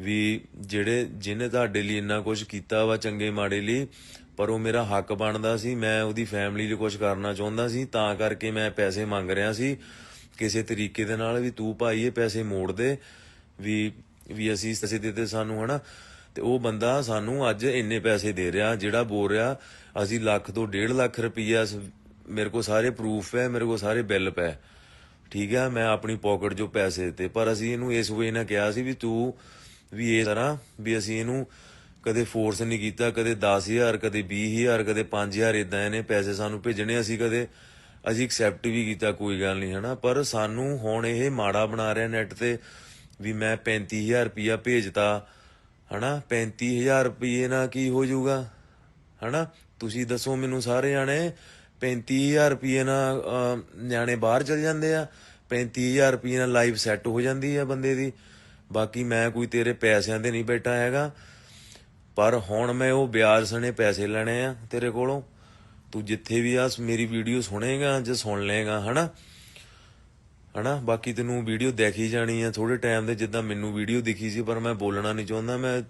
Speaker 1: ਵੀ ਜਿਹੜੇ, ਜਿਹਨੇ ਤੁਹਾਡੇ ਲਈ ਇੰਨਾ ਕੁਝ ਕੀਤਾ ਵਾ ਚੰਗੇ ਮਾੜੇ ਲਈ, ਪਰ ਉਹ ਮੇਰਾ ਹੱਕ ਬਣਦਾ ਸੀ, ਮੈਂ ਉਹਦੀ ਫੈਮਿਲੀ ਲਈ ਕੁਝ ਕਰਨਾ ਚਾਹੁੰਦਾ ਸੀ, ਤਾਂ ਕਰਕੇ ਮੈਂ ਪੈਸੇ ਮੰਗ ਰਿਹਾ ਸੀ। ਕਿਸੇ ਤਰੀਕੇ ਦੇ ਨਾਲ ਵੀ ਤੂੰ ਭਾਈ ਇਹ ਪੈਸੇ ਮੋੜ ਦੇ, ਵੀ ਵੀ ਅਸੀਂ ਪੈਸੇ ਦਿੱਤੇ ਸਾਨੂੰ, ਹਨਾ? ਤੇ ਉਹ ਬੰਦਾ ਸਾਨੂੰ ਅੱਜ ਇੰਨੇ ਪੈਸੇ ਦੇ ਰਿਹਾ, ਜਿਹੜਾ ਬੋਲ ਰਿਹਾ, ਅਸੀਂ ਲੱਖ ਤੋਂ 1.5 ਲੱਖ ਰੁਪਈਆ ਮੇਰੇ ਕੋਲ ਸਾਰੇ ਪ੍ਰੂਫ ਹੈ, ਮੇਰੇ ਕੋਲ ਸਾਰੇ ਬਿੱਲ ਪਏ। ਠੀਕ ਹੈ, ਮੈਂ ਆਪਣੀ ਪਾਕਟ 'ਚੋਂ ਪੈਸੇ ਦਿੱਤੇ, ਪਰ ਅਸੀਂ ਇਹਨੂੰ ਇਸ ਵੇ ਨਾਲ ਕਿਹਾ ਸੀ ਵੀ ਤੂੰ ਵੀ ਇਹ ਤਰ੍ਹਾਂ ਵੀ ਅਸੀਂ ਇਹਨੂੰ ਕਦੇ ਫੋਰਸ ਨਹੀਂ ਕੀਤਾ, ਕਦੇ 10000 ਕਦੇ 20000 ਕਦੇ 5000 ਇਦਾਂ ਇਹਨੇ ਪੈਸੇ ਸਾਨੂੰ ਭੇਜਣੇ, ਅਸੀਂ ਕਦੇ, ਅਸੀਂ ਐਕਸੈਪਟ ਵੀ ਕੀਤਾ, ਕੋਈ ਗੱਲ ਨਹੀਂ, ਹਨਾ? ਪਰ ਸਾਨੂੰ ਹੁਣ ਇਹ ਮਾੜਾ ਬਣਾ ਰਿਹਾ ਨੈਟ ਤੇ ਵੀ ਮੈਂ 35000 ਰੁਪਿਆ ਭੇਜਤਾ, ਹਨਾ? 35000 ਰੁਪਏ ਨਾਲ ਕੀ ਹੋ ਜਾਊਗਾ, ਹਨਾ? ਤੁਸੀਂ ਦੱਸੋ ਮੈਨੂੰ ਸਾਰੇ ਜਾਣੇ 35000 ਰੁਪਏ ਨਾਲ ਨਿਆਣੇ ਬਾਹਰ ਚਲ ਜਾਂਦੇ ਆ 35000 ਰੁਪਏ ਨਾਲ ਲਾਈਫ ਸੈੱਟ ਹੋ ਜਾਂਦੀ ਆ ਬੰਦੇ ਦੀ। ਬਾਕੀ ਮੈਂ ਕੋਈ ਤੇਰੇ ਪੈਸਿਆਂ ਤੇ ਨਹੀਂ ਬੈਠਾ ਹੈਗਾ, ਪਰ ਹੁਣ ਮੈਂ ਉਹ ਵਿਆਜ ਸਣੇ ਪੈਸੇ ਲੈਣੇ ਆ ਤੇਰੇ ਕੋਲੋਂ। ਤੂੰ ਜਿੱਥੇ ਵੀ ਆ ਮੇਰੀ ਵੀਡੀਓ ਸੁਣੇਗਾ ਜਾਂ ਸੁਣ ਲਏਗਾ, ਹਨਾ? ਹਨਾ? ਬਾਕੀ ਤੈਨੂੰ ਵੀਡੀਓ ਦੇਖੀ ਜਾਣੀ ਆ ਥੋੜੇ ਟਾਈਮ ਦੇ ਜਿੱਦਾਂ ਮੈਨੂੰ ਵੀਡੀਓ ਦਿਖੀ ਸੀ, ਪਰ ਮੈਂ ਬੋਲਣਾ ਨਹੀਂ ਚਾਹੁੰਦਾ। ਮੈਂ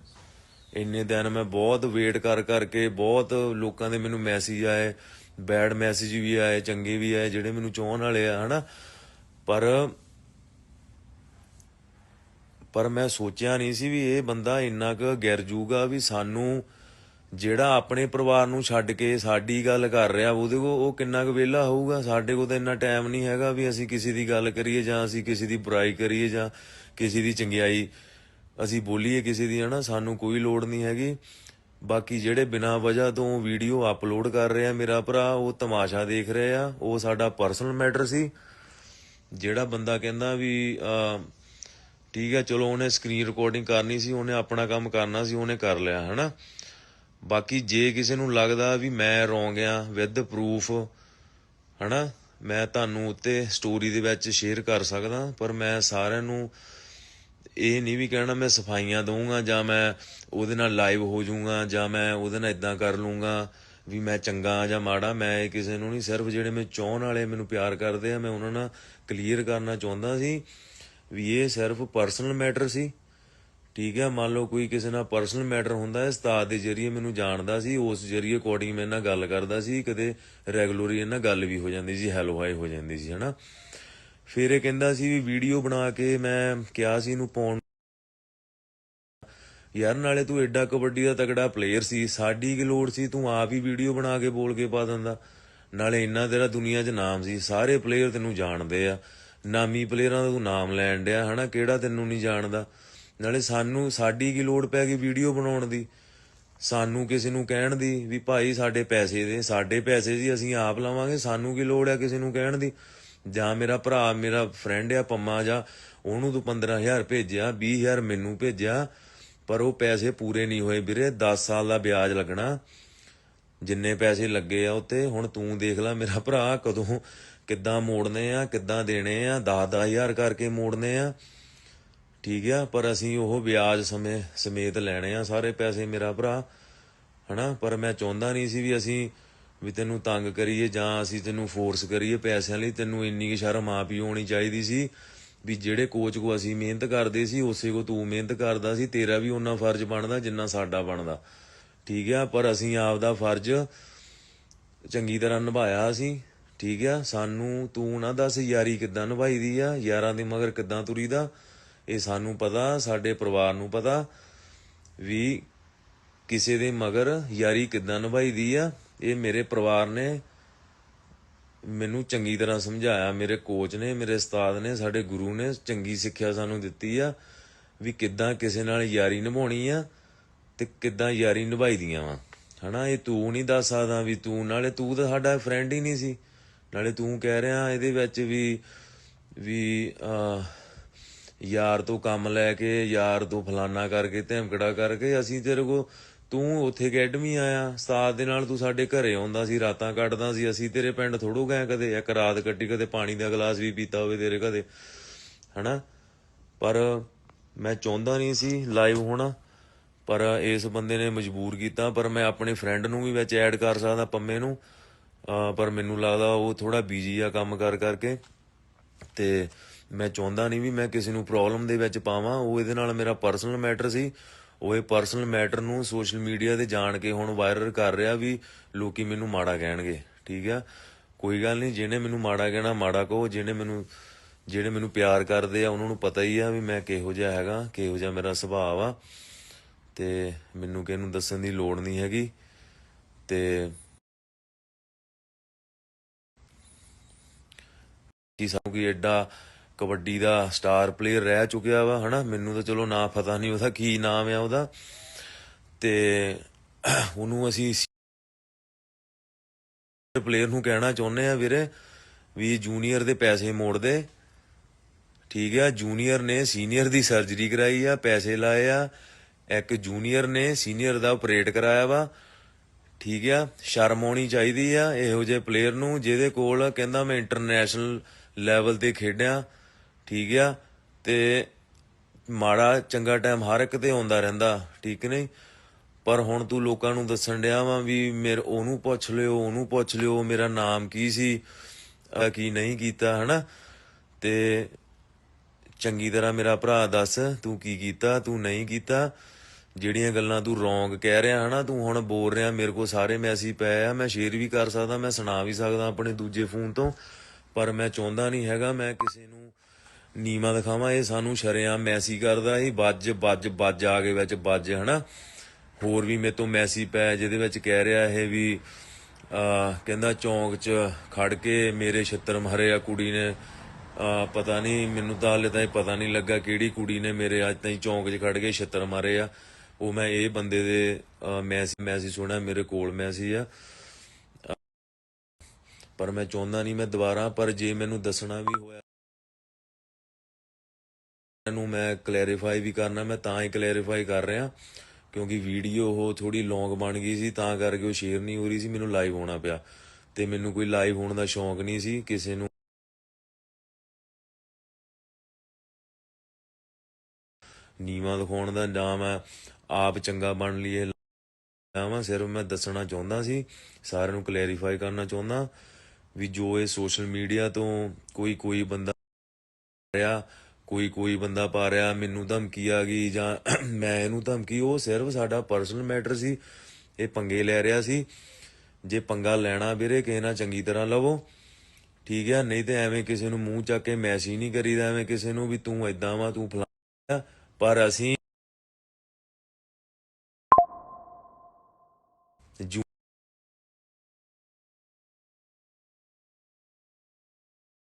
Speaker 1: ਇੰਨੇ ਦਿਨ ਮੈਂ ਬਹੁਤ ਵੇਟ ਕਰ ਕਰਕੇ ਬਹੁਤ ਲੋਕਾਂ ਦੇ ਮੈਨੂੰ ਮੈਸੇਜ ਆਏ ਬੈਡ ਮੈਸੇਜ ਵੀ ਆਏ, ਚੰਗੇ ਵੀ ਆਏ, ਜਿਹੜੇ ਮੈਨੂੰ ਚਾਹਣ ਵਾਲੇ ਆ, ਹਨਾ? ਪਰ ਪਰ ਮੈਂ ਸੋਚਿਆ ਨਹੀਂ ਸੀ ਵੀ ਇਹ ਬੰਦਾ ਇੰਨਾ ਕੁ ਗਿਰ ਜੂਗਾ ਵੀ ਸਾਨੂੰ ਜਿਹੜਾ ਆਪਣੇ ਪਰਿਵਾਰ ਨੂੰ ਛੱਡ ਕੇ ਸਾਡੀ ਗੱਲ ਕਰ ਰਿਹਾ ਉਹਦੇ ਕੋ ਉਹ ਕਿੰਨਾ ਕੁ ਵਿਹਲਾ ਹੋਊਗਾ? ਸਾਡੇ ਕੋਲ ਤਾਂ ਇੰਨਾ ਟਾਈਮ ਨਹੀਂ ਹੈਗਾ ਵੀ ਅਸੀਂ ਕਿਸੇ ਦੀ ਗੱਲ ਕਰੀਏ ਜਾਂ ਅਸੀਂ ਕਿਸੇ ਦੀ ਬੁਰਾਈ ਕਰੀਏ ਜਾਂ ਕਿਸੇ ਦੀ ਚੰਗਿਆਈ। ਅਸੀਂ ਬੋਲੀਏ ਕਿਸੇ ਦੀ, ਹਨਾ? ਸਾਨੂੰ ਕੋਈ ਲੋੜ ਨਹੀਂ ਹੈਗੀ। ਬਾਕੀ ਜਿਹੜੇ ਬਿਨਾਂ ਵਜ੍ਹਾ ਤੋਂ ਵੀਡੀਓ ਅਪਲੋਡ ਕਰ ਰਿਹਾ ਮੇਰਾ ਭਰਾ, ਉਹ ਤਮਾਸ਼ਾ ਦੇਖ ਰਹੇ ਆ। ਉਹ ਸਾਡਾ ਪਰਸਨਲ ਮੈਟਰ ਸੀ। ਜਿਹੜਾ ਬੰਦਾ ਕਹਿੰਦਾ ਵੀ ਠੀਕ ਹੈ, ਚਲੋ ਉਹਨੇ ਸਕਰੀਨ ਰਿਕਾਰਡਿੰਗ ਕਰਨੀ ਸੀ, ਉਹਨੇ ਆਪਣਾ ਕੰਮ ਕਰਨਾ ਸੀ, ਉਹਨੇ ਕਰ ਲਿਆ, ਹਨਾ? ਬਾਕੀ ਜੇ ਕਿਸੇ ਨੂੰ ਲੱਗਦਾ ਵੀ ਮੈਂ ਰੋਂਗ ਆ ਵਿਦ ਪ੍ਰੂਫ ਹਨਾ? ਮੈਂ ਤੁਹਾਨੂੰ ਉੱਤੇ ਸਟੋਰੀ ਦੇ ਵਿੱਚ ਸ਼ੇਅਰ ਕਰ ਸਕਦਾ, ਪਰ ਮੈਂ ਸਾਰਿਆਂ ਨੂੰ ਇਹ ਨਹੀਂ ਵੀ ਕਹਿਣਾ ਮੈਂ ਸਫਾਈਆਂ ਦਊਂਗਾ, ਜਾਂ ਮੈਂ ਉਹਦੇ ਨਾਲ ਲਾਈਵ ਹੋ ਜਾਊਂਗਾ, ਜਾਂ ਮੈਂ ਉਹਦੇ ਨਾਲ ਇਦਾਂ ਕਰ ਲੂੰਗਾ ਵੀ ਮੈਂ ਚੰਗਾ ਜਾਂ ਮਾੜਾ, ਮੈਂ ਇਹ ਕਿਸੇ ਨੂੰ ਨਹੀਂ, ਸਿਰਫ ਜਿਹੜੇ ਮੈਂ ਚਾਹਣ ਵਾਲੇ ਮੈਨੂੰ ਪਿਆਰ ਕਰਦੇ ਆ, ਮੈਂ ਉਹਨਾਂ ਨਾਲ ਕਲੀਅਰ ਕਰਨਾ ਚਾਹੁੰਦਾ ਸੀ। ਵੀ ਇਹ ਸਿਰਫ ਪਰਸਨਲ ਮੈਟਰ ਸੀ। ਠੀਕ ਹੈ, ਮੰਨ ਲਓ ਕੋਈ ਕਿਸੇ ਨਾਲ ਪਰਸਨਲ ਮੈਟਰ ਹੁੰਦਾ ਹੈ, ਉਸਤਾਦ ਦੇ ਜਰੀਏ ਮੈਨੂੰ ਜਾਣਦਾ ਸੀ, ਉਸ ਜਰੀਏ ਅਕੋਰਡਿੰਗ ਮੇਰੇ ਨਾਲ ਗੱਲ ਕਰਦਾ ਸੀ, ਕਦੇ ਰੈਗੂਲਰੀ ਇਹਨਾਂ ਗੱਲ ਵੀ ਹੋ ਜਾਂਦੀ ਸੀ ਹੈਲੋ ਹਾਈ ਹੋ ਜਾਂਦੀ ਸੀ, ਹਨਾ। ਫਿਰ ਇਹ ਕਹਿੰਦਾ ਸੀ ਵੀ ਵੀਡੀਓ ਬਣਾ ਕੇ ਮੈਂ ਕਿਹਾ ਸੀ ਇਹਨੂੰ ਪਾਉਣ। ਯਾਰ ਨਾਲੇ ਤੂੰ ਐਡਾ ਕਬੱਡੀ ਦਾ ਤਗੜਾ ਪਲੇਅਰ ਸੀ, ਸਾਡੀ ਕੀ ਲੋੜ ਸੀ, ਤੂੰ ਆਪ ਹੀ ਵੀਡੀਓ ਬਣਾ ਕੇ ਬੋਲ ਕੇ ਪਾ ਦਿੰਦਾ। ਨਾਲੇ ਇੰਨਾ ਤੇਰਾ ਦੁਨੀਆ 'ਚ ਨਾਮ ਸੀ, ਸਾਰੇ ਪਲੇਅਰ ਤੈਨੂੰ ਜਾਣਦੇ ਆ। ਨਾਮੀ ਪਲੇਅਰਾਂ ਦਾ ਤੂੰ ਨਾਮ ਲੈਣ ਡਿਆ, ਹਨਾ? ਕਿਹੜਾ ਤੈਨੂੰ ਨਹੀਂ ਜਾਣਦਾ? ਨਾਲੇ ਸਾਨੂੰ, ਸਾਡੀ ਕੀ ਲੋੜ ਪੈ ਗਈ ਵੀਡੀਓ ਬਣਾਉਣ ਦੀ? ਸਾਨੂੰ ਕਿਸੇ ਨੂੰ ਕਹਿਣ ਦੀ ਵੀ ਭਾਈ ਸਾਡੇ ਪੈਸੇ ਦੇ, ਸਾਡੇ ਪੈਸੇ ਜੀ ਅਸੀਂ ਆਪ ਲਾਵਾਂਗੇ, ਸਾਨੂੰ ਕੀ ਲੋੜ ਹੈ ਕਿਸੇ ਨੂੰ ਕਹਿਣ ਦੀ? ਜਾਂ ਮੇਰਾ ਭਰਾ, ਮੇਰਾ ਫਰੈਂਡ ਆ ਪੰਮਾ ਜਾਂ ਉਹਨੂੰ ਤੂੰ 15000 ਭੇਜਿਆ 20000 ਮੈਨੂੰ ਭੇਜਿਆ, ਪਰ ਉਹ ਪੈਸੇ ਪੂਰੇ ਨਹੀਂ ਹੋਏ ਵੀਰੇ 10 ਸਾਲ ਦਾ ਵਿਆਜ ਲੱਗਣਾ। ਜਿੰਨੇ ਪੈਸੇ ਲੱਗੇ ਆ ਉੱਤੇ, ਹੁਣ ਤੂੰ ਦੇਖ ਲੈ ਮੇਰਾ ਭਰਾ ਕਦੋਂ ਕਿੱਦਾਂ ਮੋੜਨੇ ਆ, ਕਿੱਦਾਂ ਦੇਣੇ ਆ 10-10000 ਕਰਕੇ ਮੋੜਨੇ ਆ। ਠੀਕ ਆ, ਪਰ ਅਸੀਂ ਉਹ ਵਿਆਜ ਸਮੇਂ ਸਮੇਤ ਲੈਣੇ ਆ ਸਾਰੇ ਪੈਸੇ ਮੇਰਾ ਭਰਾ, ਹਨਾ? ਪਰ ਮੈਂ ਚਾਹੁੰਦਾ ਨਹੀਂ ਸੀ ਵੀ ਅਸੀਂ ਵੀ ਤੈਨੂੰ ਤੰਗ ਕਰੀਏ ਜਾਂ ਅਸੀਂ ਤੈਨੂੰ ਫੋਰਸ ਕਰੀਏ ਪੈਸਿਆਂ ਲਈ। ਤੈਨੂੰ ਇੰਨੀ ਕੁ ਸ਼ਰਮ ਆਪ ਹੀ ਹੋਣੀ ਚਾਹੀਦੀ ਸੀ ਵੀ ਜਿਹੜੇ ਕੋਚ ਕੋ ਅਸੀਂ ਮਿਹਨਤ ਕਰਦੇ ਸੀ, ਉਸੇ ਕੋ ਤੂੰ ਮਿਹਨਤ ਕਰਦਾ ਸੀ, ਤੇਰਾ ਵੀ ਉਹਨਾਂ ਫਰਜ਼ ਬਣਦਾ ਜਿੰਨਾ ਸਾਡਾ ਬਣਦਾ। ਠੀਕ ਆ, ਪਰ ਅਸੀਂ ਆਪ ਦਾ ਫਰਜ਼ ਚੰਗੀ ਤਰ੍ਹਾਂ ਨਿਭਾਇਆ ਅਸੀਂ ਠੀਕ ਆ, ਸਾਨੂੰ ਤੂੰ ਨਾ ਦੱਸ ਯਾਰੀ ਕਿੱਦਾਂ ਨਿਭਾਈ ਦੀ ਆ, ਯਾਰਾਂ ਦੇ ਮਗਰ ਕਿੱਦਾਂ ਤੁਰੀਦਾ ਇਹ ਸਾਨੂੰ ਪਤਾ, ਸਾਡੇ ਪਰਿਵਾਰ ਨੂੰ ਪਤਾ ਵੀ ਕਿਸੇ ਦੇ ਮਗਰ ਯਾਰੀ ਕਿੱਦਾਂ ਨਿਭਾਈ ਦੀ ਆ। ਇਹ ਮੇਰੇ ਪਰਿਵਾਰ ਨੇ ਮੈਨੂੰ ਚੰਗੀ ਤਰ੍ਹਾਂ ਸਮਝਾਇਆ, ਮੇਰੇ ਕੋਚ ਨੇ, ਮੇਰੇ ਉਸਤਾਦ ਨੇ, ਸਾਡੇ ਗੁਰੂ ਨੇ ਚੰਗੀ ਸਿੱਖਿਆ ਸਾਨੂੰ ਦਿੱਤੀ ਆ ਵੀ ਕਿੱਦਾਂ ਕਿਸੇ ਨਾਲ ਯਾਰੀ ਨਿਭਾਉਣੀ ਆ ਤੇ ਕਿੱਦਾਂ ਯਾਰੀ ਨਿਭਾਈ ਦੀਆਂ ਵਾ। ਹਨਾ, ਇਹ ਤੂੰ ਨਹੀਂ ਦੱਸ ਸਕਦਾ ਵੀ ਤੂੰ, ਨਾਲੇ ਤੂੰ ਤਾਂ ਸਾਡਾ ਫਰੈਂਡ ਹੀ ਨਹੀਂ ਸੀ। ਨਾਲੇ ਤੂੰ ਕਹਿ ਰਿਹਾ ਇਹਦੇ ਵਿੱਚ ਵੀ ਵੀ ਯਾਰ ਤੋਂ ਕੰਮ ਲੈ ਕੇ, ਯਾਰ ਤੋਂ ਫਲਾਨਾ ਕਰਕੇ, ਧਮਕੜਾ ਕਰਕੇ ਅਸੀਂ ਤੇਰੇ ਕੋ ਤੂੰ ਉੱਥੇ ਅਕੈਡਮੀ ਆਇਆ। ਉਸਤਾਦ ਦੇ ਨਾਲ ਤੂੰ ਸਾਡੇ ਘਰੇ ਆਉਂਦਾ ਸੀ, ਰਾਤਾਂ ਕੱਢਦਾ ਸੀ। ਅਸੀਂ ਤੇਰੇ ਪਿੰਡ ਥੋੜੋ ਗਏ ਕਦੇ, ਇੱਕ ਰਾਤ ਕੱਟੀ ਕਦੇ ਪਾਣੀ ਦਾ ਗਲਾਸ ਵੀ ਪੀਤਾ ਹੋਵੇ ਤੇਰੇ ਕਦੇ ਹਨਾ? ਪਰ ਮੈਂ ਚਾਹੁੰਦਾ ਨਹੀਂ ਸੀ ਲਾਈਵ ਹੋਣਾ, ਪਰ ਇਸ ਬੰਦੇ ਨੇ ਮਜਬੂਰ ਕੀਤਾ। ਪਰ ਮੈਂ ਆਪਣੇ ਫਰੈਂਡ ਨੂੰ ਵੀ ਵਿੱਚ ਐਡ ਕਰ ਸਕਦਾ, ਪੰਮੇ ਨੂੰ। ਪਰ ਮੈਨੂੰ ਲੱਗਦਾ ਉਹ ਥੋੜਾ ਬਿਜ਼ੀ ਆ ਕੰਮ ਕਰ ਕਰਕੇ ਤੇ ਮੈਂ ਚਾਹੁੰਦਾ ਨਹੀਂ ਵੀ ਮੈਂ ਕਿਸੇ ਨੂੰ ਪ੍ਰੋਬਲਮ ਦੇ ਵਿੱਚ ਪਾਵਾਂ। ਉਹ ਇਹਦੇ ਨਾਲ ਮੇਰਾ ਪਰਸਨਲ ਮੈਟਰ ਸੀ। ਉਹ ਇਹ ਪਰਸਨਲ ਮੈਟਰ ਨੂੰ ਸੋਸ਼ਲ ਮੀਡੀਆ ਤੇ ਜਾਣ ਕੇ ਹੁਣ ਵਾਇਰਲ ਕਰ ਰਿਹਾ ਵੀ ਲੋਕੀ ਮੈਨੂੰ ਮਾੜਾ ਕਹਿਣਗੇ। ਠੀਕ ਆ? ਕੋਈ ਗੱਲ ਨਹੀਂ, ਜਿਹਨੇ ਮੈਨੂੰ ਮਾੜਾ ਕਹਿਣਾ, ਮਾੜਾ ਕਹੋ। ਜਿਹਨੇ ਮੈਨੂੰ, ਜਿਹੜੇ ਮੈਨੂੰ ਪਿਆਰ ਕਰਦੇ ਆ, ਉਹਨਾਂ ਨੂੰ ਪਤਾ ਹੀ ਆ ਵੀ ਮੈਂ ਕਿਹੋ ਜਿਹਾ ਹੈਗਾ, ਕਿਹੋ ਜਿਹਾ ਮੇਰਾ ਸੁਭਾਅ ਆ। ਤੇ ਮੈਨੂੰ ਕਿਸੇ ਨੂੰ ਦੱਸਣ ਦੀ ਲੋੜ ਨਹੀਂ ਹੈਗੀ। ਤੇ ਕਿ ਸਾਨੂੰ ਕੀ ਐਡਾ ਕਬੱਡੀ ਦਾ ਸਟਾਰ ਪਲੇਅਰ ਰਹਿ ਚੁੱਕਿਆ ਵਾ, ਹਨਾ? ਮੈਨੂੰ ਤਾਂ ਚਲੋ ਨਾਂ ਪਤਾ ਨਹੀਂ ਉਹਦਾ ਕੀ ਨਾਮ ਆ ਉਹਦਾ। ਤੇ ਉਹਨੂੰ ਅਸੀਂ ਪਲੇਅਰ ਨੂੰ ਕਹਿਣਾ ਚਾਹੁੰਦੇ ਆ ਵੀਰੇ ਵੀ ਜੂਨੀਅਰ ਦੇ ਪੈਸੇ ਮੋੜ ਦੇ ਠੀਕ ਆ ਜੂਨੀਅਰ ਨੇ ਸੀਨੀਅਰ ਦੀ ਸਰਜਰੀ ਕਰਾਈ ਆ, ਪੈਸੇ ਲਾਏ ਆ। ਇੱਕ ਜੂਨੀਅਰ ਨੇ ਸੀਨੀਅਰ ਦਾ ਆਪਰੇਟ ਕਰਾਇਆ ਵਾ। ਠੀਕ ਆ, ਸ਼ਰਮ ਆਉਣੀ ਚਾਹੀਦੀ ਆ ਇਹੋ ਜਿਹੇ ਪਲੇਅਰ ਨੂੰ, ਜਿਹਦੇ ਕੋਲ ਕਹਿੰਦਾ ਮੈਂ ਇੰਟਰਨੈਸ਼ਨਲ ਲੈਵਲ ਤੇ ਖੇਡਿਆ, ਠੀਕ ਆ, ਤੇ ਮਾੜਾ ਚੰਗਾ ਟਾਈਮ ਹਰ ਇੱਕ ਤੇ ਆਉਂਦਾ ਰਹਿੰਦਾ, ਠੀਕ ਨਹੀਂ? ਪਰ ਹੁਣ ਤੂੰ ਲੋਕਾਂ ਨੂੰ ਦੱਸਣ ਡਿਆ ਵਾ ਵੀ ਮੇਰੇ, ਉਹਨੂੰ ਪੁੱਛ ਲਿਓ, ਉਹਨੂੰ ਪੁੱਛ ਲਿਓ, ਮੇਰਾ ਨਾਮ ਕੀ ਸੀ ਕੀ ਨਹੀਂ ਕੀਤਾ, ਹਨਾ? ਤੇ ਚੰਗੀ ਤਰ੍ਹਾਂ ਮੇਰਾ ਭਰਾ ਦੱਸ, ਤੂੰ ਕੀ ਕੀਤਾ, ਤੂੰ ਨਹੀਂ ਕੀਤਾ? ਜਿਹੜੀਆਂ ਗੱਲਾਂ ਤੂੰ ਰੋਂਗ ਕਹਿ ਰਿਹਾ, ਹਨਾ? ਤੂੰ ਹੁਣ ਬੋਲ ਰਿਹਾ, ਮੇਰੇ ਕੋਲ ਸਾਰੇ ਮੈਸੇਜ ਪਏ ਆ, ਮੈਂ ਸ਼ੇਅਰ ਵੀ ਕਰ ਸਕਦਾ, ਮੈਂ ਸੁਣਾ ਵੀ ਸਕਦਾ ਆਪਣੇ ਦੂਜੇ ਫੋਨ ਤੋਂ। ਪਰ ਮੈਂ ਚਾਹੁੰਦਾ ਨਹੀਂ ਹੈਗਾ ਮੈਂ ਕਿਸੇ ਨੂੰ ਨੀਮਾ ਦਿਖਾਵਾਂ। ਇਹ ਸਾਨੂੰ ਸ਼ਰਿਆਂ ਮੈਸੀ ਕਰਦਾ ਇਹ ਬੱਜ ਬੱਜ ਬੱਜ ਆ ਕੇ ਵਿੱਚ ਬੱਜ ਹਨਾ? ਹੋਰ ਵੀ ਮੇਰੇ ਤੋਂ ਮੈਸੀ ਪਏ ਜਿਹਦੇ ਵਿੱਚ ਕਹਿ ਰਿਹਾ ਇਹ ਵੀ ਕਹਿੰਦਾ ਚੌਂਕ 'ਚ ਖੜ ਕੇ ਮੇਰੇ ਛਿੱਤਰ ਮਾਰੇ ਆ ਕੁੜੀ ਨੇ। ਪਤਾ ਨਹੀਂ, ਮੈਨੂੰ ਤਾਂ ਹਾਲੇ ਤਾਈਂ ਪਤਾ ਨਹੀਂ ਲੱਗਾ ਕਿਹੜੀ ਕੁੜੀ ਨੇ ਮੇਰੇ ਅੱਜ ਤਾਈਂ ਚੌਂਕ 'ਚ ਖੜ ਕੇ ਛਿੱਤਰ ਮਾਰੇ ਆ। ਉਹ ਮੈਂ ਇਹ ਬੰਦੇ ਦੇ ਮੈਸੀ ਮੈਸੀ ਸੁਣਿਆ, ਮੇਰੇ ਕੋਲ ਮੈਸੀ ਆ। ਪਰ ਮੈਂ ਚਾਹੁੰਦਾ ਨਹੀਂ ਮੈਂ ਦੁਬਾਰਾ, ਪਰ ਜੇ ਮੈਨੂੰ ਦੱਸਣਾ ਵੀ ਹੋਇਆ ਨੂੰ ਮੈਂ ਕਲੈਰੀਫਾਈ ਵੀ ਕਰਨਾ, ਮੈਂ ਤਾਂ ਹੀ ਕਲੈਰੀਫਾਈ ਕਰ ਰਿਹਾ, ਕਿਉਂਕਿ ਵੀਡੀਓ ਉਹ ਥੋੜੀ ਲੌਂਗ ਬਣ ਗਈ ਸੀ, ਤਾਂ ਕਰਕੇ ਉਹ ਸ਼ੇਅਰ ਨਹੀਂ ਹੋ ਰਹੀ ਸੀ, ਮੈਨੂੰ ਲਾਈਵ ਹੋਣਾ ਪਿਆ। ਤੇ ਮੈਨੂੰ ਕੋਈ ਲਾਈਵ ਹੋਣ ਦਾ ਸ਼ੌਂਕ ਨਹੀਂ ਸੀ, ਕਿਸੇ ਨੂੰ ਨੀਵਾਂ ਦਿਖਾਉਣ ਦਾ ਨਾਮ ਹੈ ਆਪ ਚੰਗਾ ਬਣ ਲਈਏ ਲਾਵਾਂ ਸਿਰਫ ਮੈਂ ਦੱਸਣਾ ਚਾਹੁੰਦਾ ਸੀ, ਸਾਰਿਆਂ ਨੂੰ ਕਲੈਰੀਫਾਈ ਕਰਨਾ ਚਾਹੁੰਦਾ। ਵੀ ਜੋ ਇਹ ਸੋਸ਼ਲ ਮੀਡੀਆ ਤੋਂ ਕੋਈ ਕੋਈ ਬੰਦਾ ਰਿਹਾ ਕੋਈ ਕੋਈ ਬੰਦਾ ਪਾ ਰਿਹਾ ਮੈਨੂੰ ਧਮਕੀ ਆ ਗਈ ਜਾਂ ਮੈਂ ਇਹਨੂੰ ਧਮਕੀ, ਉਹ ਸਿਰਫ ਸਾਡਾ ਪਰਸਨਲ ਮੈਟਰ ਸੀ, ਇਹ ਪੰਗੇ ਲੈ ਰਿਹਾ ਸੀ। ਜੇ ਪੰਗਾ ਲੈਣਾ ਵੀਰੇ, ਕਿਸੇ ਨਾਲ ਚੰਗੀ ਤਰ੍ਹਾਂ ਲਵੋ, ਠੀਕ ਹੈ ਨਹੀਂ ਤੇ ਐਵੇਂ ਕਿਸੇ ਨੂੰ ਮੂੰਹ ਚੱਕ ਕੇ ਮੈਸੇਜ ਨਹੀਂ ਕਰੀਦਾ, ਐਵੇਂ ਕਿਸੇ ਨੂੰ ਵੀ ਤੂੰ ਐਦਾਂ ਵਾ, ਤੂੰ ਫਲਾਣਾ ਪਰ ਅਸੀਂ